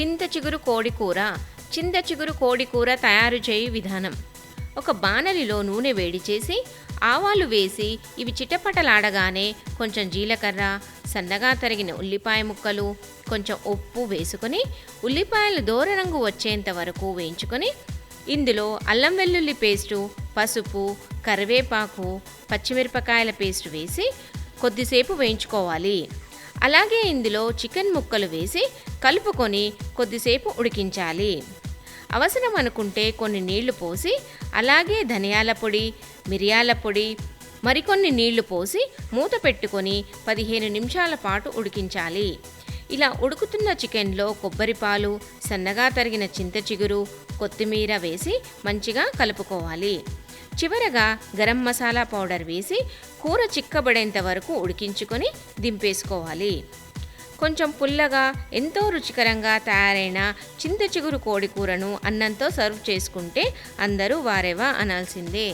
చింత చిగురు కోడి కూర చింత చిగురు కోడి కూర తయారు చేయు విధానం. ఒక బాణలిలో నూనె వేడి చేసి ఆవాలు వేసి ఇవి చిటపటలాడగానే కొంచెం జీలకర్ర సన్నగా తరిగిన ఉల్లిపాయ ముక్కలు కొంచెం ఉప్పు వేసుకొని ఉల్లిపాయలు దూరరంగు వచ్చేంత వరకు వేయించుకొని ఇందులో అల్లం వెల్లుల్లి పేస్టు పసుపు కరివేపాకు పచ్చిమిరపకాయల పేస్ట్ వేసి కొద్దిసేపు వేయించుకోవాలి. అలాగే ఇందులో చికెన్ ముక్కలు వేసి కలుపుకొని కొద్దిసేపు ఉడికించాలి. అవసరం అనుకుంటే కొన్ని నీళ్ళు పోసి అలాగే ధనియాల పొడి మిరియాల పొడి మరికొన్ని నీళ్ళు పోసి మూత పెట్టుకొని పదిహేను నిమిషాల పాటు ఉడికించాలి. ఇలా ఉడుకుతున్న చికెన్లో కొబ్బరి పాలు సన్నగా తరిగిన చింత చిగురు కొత్తిమీర వేసి మంచిగా కలుపుకోవాలి. చివరగా గరం మసాలా పౌడర్ వేసి కూర చిక్కబడేంత వరకు ఉడికించుకొని దింపేసుకోవాలి. కొంచెం పుల్లగా ఎంతో రుచికరంగా తయారైన చింత చిగురు కోడి కూరను అన్నంతో సర్వ్ చేసుకుంటే అందరూ వారేవా అనాల్సిందే.